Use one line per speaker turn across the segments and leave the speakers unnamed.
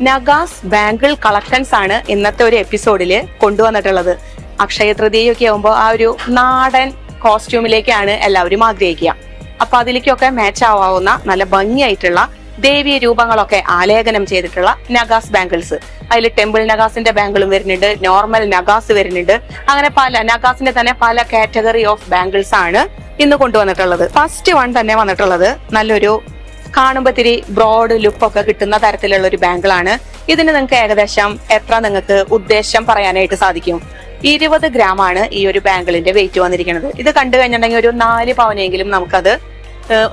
നഗാസ് bangle collections ആണ് ഇന്നത്തെ ഒരു എപ്പിസോഡിൽ കൊണ്ടുവന്നിട്ടുള്ളത്. അക്ഷയ തൃതീയൊക്കെ ആകുമ്പോൾ ആ ഒരു നാടൻ കോസ്റ്റ്യൂമിലേക്കാണ് എല്ലാവരും ആഗ്രഹിക്കുക. അപ്പൊ അതിലേക്കൊക്കെ മാച്ച് ആവാവുന്ന നല്ല ഭംഗിയായിട്ടുള്ള ദേവീയ രൂപങ്ങളൊക്കെ ആലേഖനം ചെയ്തിട്ടുള്ള നഗാസ് ബാംഗിൾസ് അതിൽ ടെമ്പിൾ നഗാസിന്റെ ബാംഗിളും വരുന്നുണ്ട് നോർമൽ നഗാസ് വരുന്നുണ്ട്. അങ്ങനെ പല നഗാസിന്റെ തന്നെ പല കാറ്റഗറി ഓഫ് ബാംഗിൾസ് ആണ് ഇന്ന് കൊണ്ടുവന്നിട്ടുള്ളത്. ഫസ്റ്റ് വൺ തന്നെ വന്നിട്ടുള്ളത് നല്ലൊരു കാണുമ്പോൾ ഇത്തിരി ബ്രോഡ് ലുക്ക് ഒക്കെ കിട്ടുന്ന തരത്തിലുള്ള ഒരു ബാങ്കിളാണ് ഇതിന് നിങ്ങൾക്ക് ഏകദേശം എത്ര നിങ്ങൾക്ക് ഉദ്ദേശം പറയാനായിട്ട് സാധിക്കും? ഇരുപത് ഗ്രാം ആണ് ഈ ഒരു ബാങ്കിളിന്റെ വെയിറ്റ് വന്നിരിക്കുന്നത്. ഇത് കണ്ടു കഴിഞ്ഞിട്ടുണ്ടെങ്കിൽ ഒരു നാല് പവനെങ്കിലും നമുക്കത്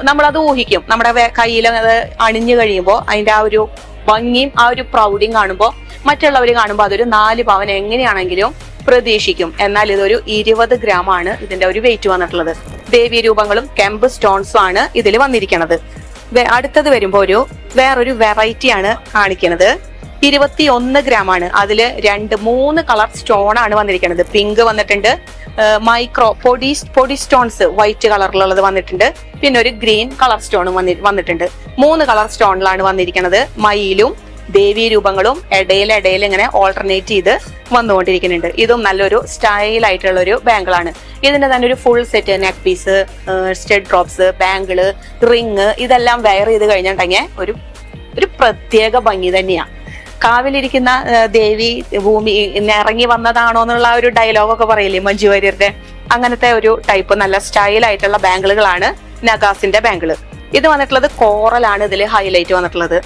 നമ്മളത് ഊഹിക്കും. നമ്മുടെ കയ്യിൽ അത് അണിഞ്ഞു കഴിയുമ്പോൾ അതിന്റെ ആ ഒരു ഭംഗിയും ആ ഒരു പ്രൗഡിങ് കാണുമ്പോൾ മറ്റുള്ളവർ കാണുമ്പോൾ അതൊരു നാല് പവൻ എങ്ങനെയാണെങ്കിലും പ്രതീക്ഷിക്കും. എന്നാൽ ഇതൊരു ഇരുപത് ഗ്രാം ആണ് ഇതിന്റെ ഒരു വെയിറ്റ് വന്നിട്ടുള്ളത്. ദേവീ രൂപങ്ങളും കെമ്പ് സ്റ്റോൺസും ആണ് ഇതിൽ വന്നിരിക്കുന്നത്. അടുത്തത് വരുമ്പോ ഒരു വേറൊരു വെറൈറ്റി ആണ് കാണിക്കുന്നത് ഇരുപത്തി ഒന്ന് ഗ്രാം ആണ്. അതിൽ രണ്ട് മൂന്ന് കളർ സ്റ്റോൺ ആണ് വന്നിരിക്കുന്നത് പിങ്ക് വന്നിട്ടുണ്ട്. മൈക്രോ പൊടി പൊടി സ്റ്റോൺസ് വൈറ്റ് കളറിലുള്ളത് വന്നിട്ടുണ്ട്. പിന്നെ ഒരു ഗ്രീൻ കളർ സ്റ്റോണും വന്നിട്ടുണ്ട്. മൂന്ന് കളർ സ്റ്റോണിലാണ് വന്നിരിക്കുന്നത് മയിലും ദേവീ രൂപങ്ങളും ഇടയിൽ ഇടയിൽ ഇങ്ങനെ ഓൾട്ടർനേറ്റ് ചെയ്ത് വന്നുകൊണ്ടിരിക്കുന്നുണ്ട്. ഇതും നല്ലൊരു സ്റ്റൈൽ ആയിട്ടുള്ള ഒരു ബാങ്കിളാണ് ഇതിന്റെ തന്നെ ഒരു full set neck piece stud drops bangle ring ഇതെല്ലാം വെയർ ചെയ്ത് കഴിഞ്ഞിട്ടുണ്ടെങ്കിൽ ഒരു ഒരു പ്രത്യേക ഭംഗി തന്നെയാണ് കാവിലിരിക്കുന്ന ദേവി ഭൂമി ഇറങ്ങി വന്നതാണോ എന്നുള്ള ഒരു ഡയലോഗൊക്കെ പറയില്ലേ മഞ്ജു വാര്യരുടെ? അങ്ങനത്തെ ഒരു ടൈപ്പ് നല്ല സ്റ്റൈൽ ആയിട്ടുള്ള ബാങ്കിളുകളാണ് നഗാസിന്റെ ബാങ്കിൾ ഇത് വന്നിട്ടുള്ളത് കോറൽ ആണ് ഇതിൽ ഹൈലൈറ്റ് വന്നിട്ടുള്ളത്.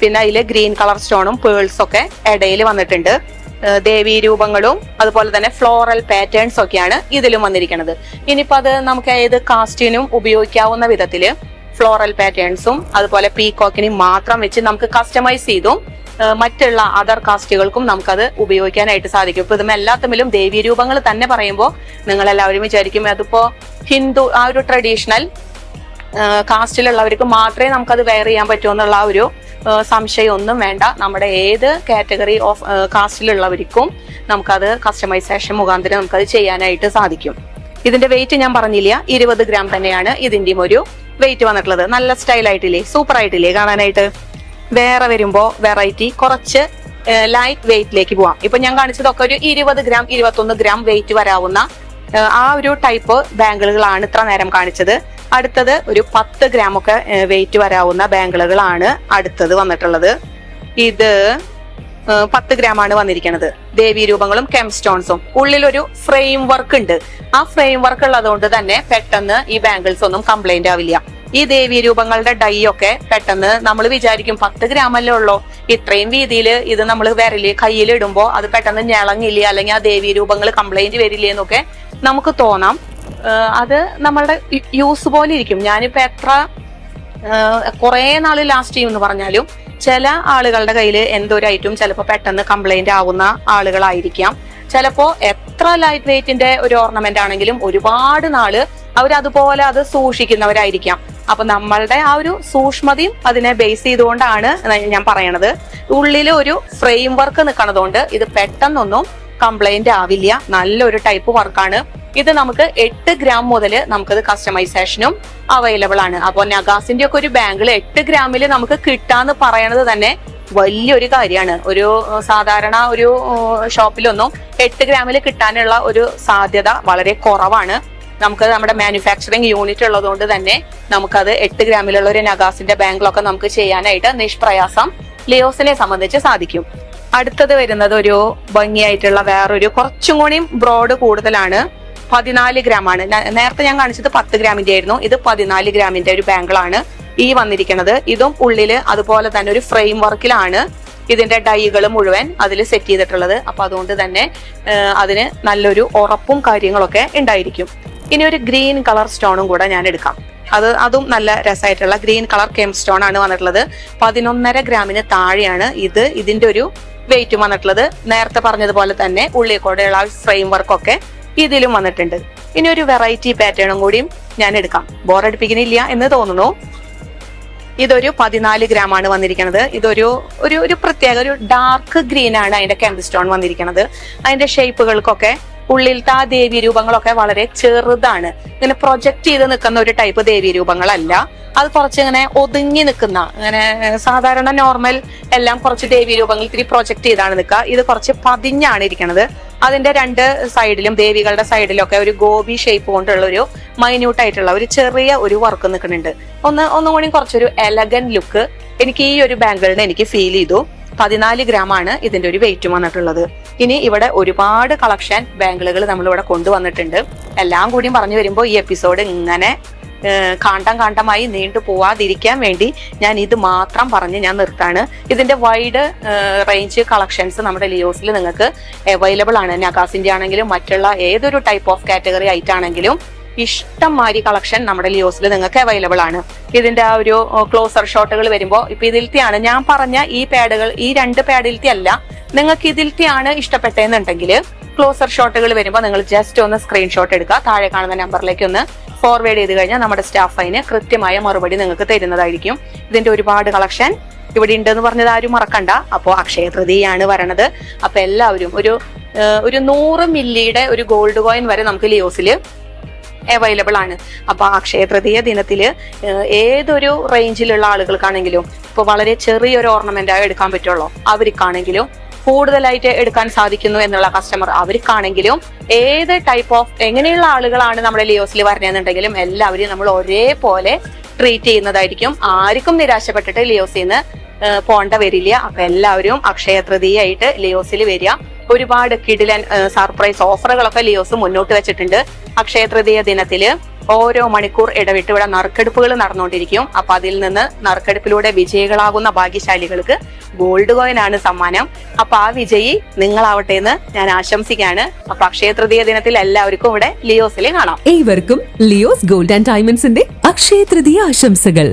പിന്നെ അതിൽ ഗ്രീൻ കളർ സ്റ്റോണും പേൾസ് ഒക്കെ ഇടയിൽ വന്നിട്ടുണ്ട്. ദേവീ രൂപങ്ങളും അതുപോലെ തന്നെ ഫ്ലോറൽ പാറ്റേൺസ് ഒക്കെയാണ് ഇതിലും വന്നിരിക്കുന്നത് ഇനിയിപ്പോൾ അത് നമുക്ക് ഏത് കാസ്റ്റിനും ഉപയോഗിക്കാവുന്ന വിധത്തിൽ ഫ്ലോറൽ പാറ്റേൺസും അതുപോലെ പീകോക്കിനും മാത്രം വെച്ച് നമുക്ക് കസ്റ്റമൈസ് ചെയ്തും മറ്റുള്ള അതർ കാസ്റ്റുകൾക്കും നമുക്കത് ഉപയോഗിക്കാനായിട്ട് സാധിക്കും. ഇപ്പൊ ഇതും എല്ലാത്തമ്മിലും ദേവീ രൂപങ്ങൾ തന്നെ പറയുമ്പോൾ നിങ്ങൾ എല്ലാവരും വിചാരിക്കും അതിപ്പോ ഹിന്ദു ആ ഒരു ട്രഡീഷണൽ കാസ്റ്റിലുള്ളവർക്ക് മാത്രമേ നമുക്കത് വെയർ ചെയ്യാൻ പറ്റൂ എന്നുള്ള ആ ഒരു ഏഹ് സംശയം ഒന്നും വേണ്ട. നമ്മുടെ ഏത് കാറ്റഗറി ഓഫ് കാസ്റ്റിലുള്ളവർക്കും നമുക്കത് കസ്റ്റമൈസേഷൻ മുഖാന്തരം നമുക്കത് ചെയ്യാനായിട്ട് സാധിക്കും. ഇതിന്റെ വെയിറ്റ് ഞാൻ പറഞ്ഞില്ല ഇരുപത് ഗ്രാം തന്നെയാണ് ഇതിന്റെയും ഒരു വെയിറ്റ് വന്നിട്ടുള്ളത്. നല്ല സ്റ്റൈൽ ആയിട്ടില്ലേ സൂപ്പർ ആയിട്ടില്ലേ കാണാനായിട്ട്? വേറെ വരുമ്പോ വെറൈറ്റി കുറച്ച് ലൈറ്റ് വെയിറ്റിലേക്ക് പോവാം. ഇപ്പൊ ഞാൻ കാണിച്ചതൊക്കെ ഒരു ഇരുപത് ഗ്രാം ഇരുപത്തൊന്ന് ഗ്രാം വെയിറ്റ് വരാവുന്ന ആ ഒരു ടൈപ്പ് ബാങ്കിളുകളാണ് ഇത്ര നേരം കാണിച്ചത്. അടുത്തത് ഒരു പത്ത് ഗ്രാം ഒക്കെ വെയിറ്റ് വരാവുന്ന ബാംഗിളുകളാണ് അടുത്തത് വന്നിട്ടുള്ളത്. ഇത് പത്ത് ഗ്രാം ആണ് വന്നിരിക്കുന്നത് ദേവീ രൂപങ്ങളും കെം സ്റ്റോൺസും ഉള്ളിലൊരു ഫ്രെയിം വർക്ക് ഉണ്ട്. ആ ഫ്രെയിം വർക്ക് ഉള്ളതുകൊണ്ട് തന്നെ പെട്ടെന്ന് ഈ ബാംഗിൾസ് ഒന്നും കംപ്ലൈന്റ് ആവില്ല. ഈ ദേവീ രൂപങ്ങളുടെ ഡൈ ഒക്കെ പെട്ടെന്ന് നമ്മൾ വിചാരിക്കും പത്ത് ഗ്രാമല്ലേ ഉള്ളൂ. ഇത്രയും വീതിയിൽ ഇത് നമ്മൾ വിരൽ കയ്യിൽ ഇടുമ്പോൾ അത് പെട്ടെന്ന് ഞളങ്ങില്ല അല്ലെങ്കിൽ ആ ദേവീ രൂപങ്ങൾ കംപ്ലൈന്റ് വരില്ലേ എന്നൊക്കെ നമുക്ക് തോന്നാം. അത് നമ്മളുടെ യൂസ് പോലെ ഇരിക്കും. ഞാനിപ്പോ എത്ര കുറേ നാൾ ലാസ്റ്റ് ചെയ്യും എന്ന് പറഞ്ഞാലും ചില ആളുകളുടെ കയ്യിൽ എന്തൊരു ഐറ്റം ചിലപ്പോൾ പെട്ടെന്ന് കംപ്ലൈന്റ് ആവുന്ന ആളുകളായിരിക്കാം. ചിലപ്പോ എത്ര ലൈറ്റ് വെയിറ്റിന്റെ ഒരു ഓർണമെന്റ് ആണെങ്കിലും ഒരുപാട് നാൾ അവർ അതുപോലെ അത് സൂക്ഷിക്കുന്നവരായിരിക്കാം. അപ്പൊ നമ്മളുടെ ആ ഒരു സൂക്ഷ്മതയും അതിനെ ബേസ് ചെയ്തുകൊണ്ടാണ് ഞാൻ പറയണത്. ഉള്ളിൽ ഒരു ഫ്രെയിം വർക്ക് നിൽക്കണതുകൊണ്ട് ഇത് പെട്ടെന്നൊന്നും കംപ്ലൈന്റ് ആവില്ല. നല്ലൊരു ടൈപ്പ് വർക്കാണ് ഇത് നമുക്ക് എട്ട് ഗ്രാം മുതൽ നമുക്കത് കസ്റ്റമൈസേഷനും അവൈലബിൾ ആണ്. അപ്പോൾ നഗാസിന്റെ ഒക്കെ ഒരു ബാങ്കിൽ എട്ട് ഗ്രാമിൽ നമുക്ക് കിട്ടാന്ന് പറയണത് തന്നെ വലിയൊരു കാര്യമാണ്. ഒരു സാധാരണ ഒരു ഷോപ്പിലൊന്നും എട്ട് ഗ്രാമിൽ കിട്ടാനുള്ള ഒരു സാധ്യത വളരെ കുറവാണ്. നമുക്ക് നമ്മുടെ മാനുഫാക്ചറിങ് യൂണിറ്റ് ഉള്ളതുകൊണ്ട് തന്നെ നമുക്കത് എട്ട് ഗ്രാമിലുള്ള ഒരു നഗാസിന്റെ ബാങ്കിലൊക്കെ നമുക്ക് ചെയ്യാനായിട്ട് നിഷ്പ്രയാസം ലിയോസിനെ സംബന്ധിച്ച് സാധിക്കും. അടുത്തത് വരുന്നത് ഒരു ഭംഗിയായിട്ടുള്ള വേറൊരു കുറച്ചും കൂടിയും ബ്രോഡ് കൂടുതലാണ്. പതിനാല് ആണ് നേരത്തെ ഞാൻ കാണിച്ചത് പത്ത് ഗ്രാമിന്റെ ആയിരുന്നു. ഇത് പതിനാല് ഗ്രാമിന്റെ ഒരു ബാങ്കിളാണ് ഈ വന്നിരിക്കുന്നത്. ഇതും ഉള്ളിൽ അതുപോലെ തന്നെ ഒരു ഫ്രെയിം വർക്കിലാണ് ഇതിന്റെ ഡൈകൾ മുഴുവൻ അതിൽ സെറ്റ് ചെയ്തിട്ടുള്ളത്. അപ്പൊ അതുകൊണ്ട് തന്നെ അതിന് നല്ലൊരു ഉറപ്പും കാര്യങ്ങളൊക്കെ ഉണ്ടായിരിക്കും. ഇനി ഒരു ഗ്രീൻ കളർ സ്റ്റോണും കൂടെ ഞാൻ എടുക്കാം. അത് അതും നല്ല രസമായിട്ടുള്ള ഗ്രീൻ കളർ കെം സ്റ്റോൺ ആണ് വന്നിട്ടുള്ളത്. പതിനൊന്നര ഗ്രാമിന് താഴെയാണ് ഇത് ഇതിന്റെ ഒരു വെയിറ്റ് വന്നിട്ടുള്ളത്. നേരത്തെ പറഞ്ഞതുപോലെ തന്നെ ഉള്ളിൽ കൂടെയുള്ള ഫ്രെയിം വർക്കൊക്കെ ഇതിലും വന്നിട്ടുണ്ട്. ഇനി ഒരു വെറൈറ്റി പാറ്റേണും കൂടിയും ഞാൻ എടുക്കാം. ബോറടിപ്പിക്കുന്നില്ല എന്ന് തോന്നുന്നു. ഇതൊരു പതിനാല് ഗ്രാം ആണ് വന്നിരിക്കുന്നത്. ഇതൊരു ഒരു ഒരു പ്രത്യേക ഒരു ഡാർക്ക് ഗ്രീൻ ആണ് അതിന്റെ കെമ്പ് സ്റ്റോൺ വന്നിരിക്കുന്നത്. അതിന്റെ ഷേപ്പുകൾക്കൊക്കെ ഉള്ളിലത്തെ ആ ദേവി രൂപങ്ങളൊക്കെ വളരെ ചെറുതാണ്. ഇങ്ങനെ പ്രൊജക്ട് ചെയ്ത് നിൽക്കുന്ന ഒരു ടൈപ്പ് ദേവി രൂപങ്ങളല്ല അത് കുറച്ച് ഇങ്ങനെ ഒതുങ്ങി നിൽക്കുന്ന അങ്ങനെ സാധാരണ നോർമൽ എല്ലാം കുറച്ച് ദേവി രൂപങ്ങൾ ഇത്തിരി പ്രൊജക്ട് ചെയ്താണ് നിൽക്കുക. ഇത് കുറച്ച് പതിഞ്ഞാണ് ഇരിക്കുന്നത് അതിന്റെ രണ്ട് സൈഡിലും ദേവികളുടെ സൈഡിലൊക്കെ ഒരു ഗോപി ഷേപ്പ് കൊണ്ടുള്ള ഒരു മൈന്യൂട്ട് ആയിട്ടുള്ള ഒരു ചെറിയ ഒരു വർക്ക് നിൽക്കുന്നുണ്ട്. ഒന്ന് ഒന്നും കൂടി കുറച്ചൊരു എലഗൻ ലുക്ക് എനിക്ക് ഈ ഒരു ബാങ്കിളിന് എനിക്ക് ഫീൽ ചെയ്തു. പതിനാല് ഗ്രാം ആണ് ഇതിന്റെ ഒരു വെയിറ്റ് വന്നിട്ടുള്ളത്. ഇനി ഇവിടെ ഒരുപാട് കളക്ഷൻ ബാങ്കിളുകൾ നമ്മളിവിടെ കൊണ്ടുവന്നിട്ടുണ്ട്. എല്ലാം കൂടിയും പറഞ്ഞു വരുമ്പോൾ ഈ എപ്പിസോഡ് ഇങ്ങനെ കാണ്ടം കാണ്ടമായി നീണ്ടു പോവാതിരിക്കാൻ വേണ്ടി ഞാൻ ഇത് മാത്രം പറഞ്ഞ് ഞാൻ നിർത്താണ്. ഇതിന്റെ വൈഡ് റേഞ്ച് കളക്ഷൻസ് നമ്മുടെ ലിയോസിൽ നിങ്ങൾക്ക് അവൈലബിൾ ആണ്. നഗാസിന്റെ ആണെങ്കിലും മറ്റുള്ള ഏതൊരു ടൈപ്പ് ഓഫ് കാറ്റഗറി ആയിട്ടാണെങ്കിലും ഇഷ്ടം മാതിരി കളക്ഷൻ നമ്മുടെ ലിയോസിൽ നിങ്ങൾക്ക് അവൈലബിൾ ആണ്. ഇതിന്റെ ആ ഒരു ക്ലോസർ ഷോട്ടുകൾ വരുമ്പോൾ ഇപ്പൊ ഇതിലത്തെയാണ് ഞാൻ പറഞ്ഞ ഈ പാഡുകൾ ഈ രണ്ട് പാഡിലത്തെ അല്ല നിങ്ങൾക്ക് ഇതിലത്തെയാണ് ഇഷ്ടപ്പെട്ടതെന്നുണ്ടെങ്കിൽ ക്ലോസർ ഷോട്ടുകൾ വരുമ്പോൾ നിങ്ങൾ ജസ്റ്റ് ഒന്ന് സ്ക്രീൻഷോട്ട് എടുക്കുക. താഴെ കാണുന്ന നമ്പറിലേക്ക് ഒന്ന് ഫോർവേഡ് ചെയ്ത് കഴിഞ്ഞാൽ നമ്മുടെ സ്റ്റാഫ് അതിന് കൃത്യമായ മറുപടി നിങ്ങൾക്ക് തരുന്നതായിരിക്കും. ഇതിന്റെ ഒരുപാട് കളക്ഷൻ ഇവിടെ ഉണ്ടെന്ന് പറഞ്ഞത് ആരും മറക്കണ്ട. അപ്പോൾ അക്ഷയ തൃതീയാണ് വരണത്. അപ്പൊ എല്ലാവരും ഒരു ഒരു നൂറ് മില്ലിയുടെ ഒരു ഗോൾഡ് കോയിൻ വരെ നമുക്ക് ലിയോസിൽ അവൈലബിൾ ആണ്. അപ്പൊ അക്ഷയ തൃതീയ ദിനത്തിൽ ഏതൊരു റേഞ്ചിലുള്ള ആളുകൾക്കാണെങ്കിലും ഇപ്പൊ വളരെ ചെറിയൊരു ഓർണമെന്റ് ആയി എടുക്കാൻ പറ്റുള്ളൂ. അവർക്കാണെങ്കിലും കൂടുതലായിട്ട് എടുക്കാൻ സാധിക്കുന്നു എന്നുള്ള കസ്റ്റമർ അവർക്കാണെങ്കിലും ഏത് ടൈപ്പ് ഓഫ് എങ്ങനെയുള്ള ആളുകളാണ് നമ്മുടെ ലിയോസിൽ വരണെന്നുണ്ടെങ്കിലും എല്ലാവരെയും നമ്മൾ ഒരേപോലെ ട്രീറ്റ് ചെയ്യുന്നതായിരിക്കും. ആർക്കും നിരാശപ്പെട്ടിട്ട് ലിയോസിൽ നിന്ന് പോണ്ട വരില്ല. അപ്പൊ എല്ലാവരും അക്ഷയ തൃതീയായിട്ട് ലിയോസിൽ വരിക. ഒരുപാട് കിടിലൻ സർപ്രൈസ് ഓഫറുകളൊക്കെ ലിയോസ് മുന്നോട്ട് വെച്ചിട്ടുണ്ട്. അക്ഷയ തൃതീയ ദിനത്തിൽ ഓരോ മണിക്കൂർ ഇടവിട്ട് ഇവിടെ നറുക്കെടുപ്പുകൾ നടന്നുകൊണ്ടിരിക്കും. അപ്പൊ അതിൽ നിന്ന് നറുക്കെടുപ്പിലൂടെ വിജയികളാകുന്ന ഭാഗ്യശാലികൾക്ക് ഗോൾഡ് കോയിൻ ആണ് സമ്മാനം. അപ്പൊ ആ വിജയി നിങ്ങളാവട്ടെ എന്ന് ഞാൻ ആശംസിക്കാണ് അപ്പൊ അക്ഷയ തൃതീയ ദിനത്തിൽ എല്ലാവർക്കും ഇവിടെ ലിയോസിൽ കാണാം.
ഏവർക്കും ലിയോസ് ഗോൾഡ് ആൻഡ് ഡയമണ്ട്സിന്റെ അക്ഷയ തൃതീയ ആശംസകൾ.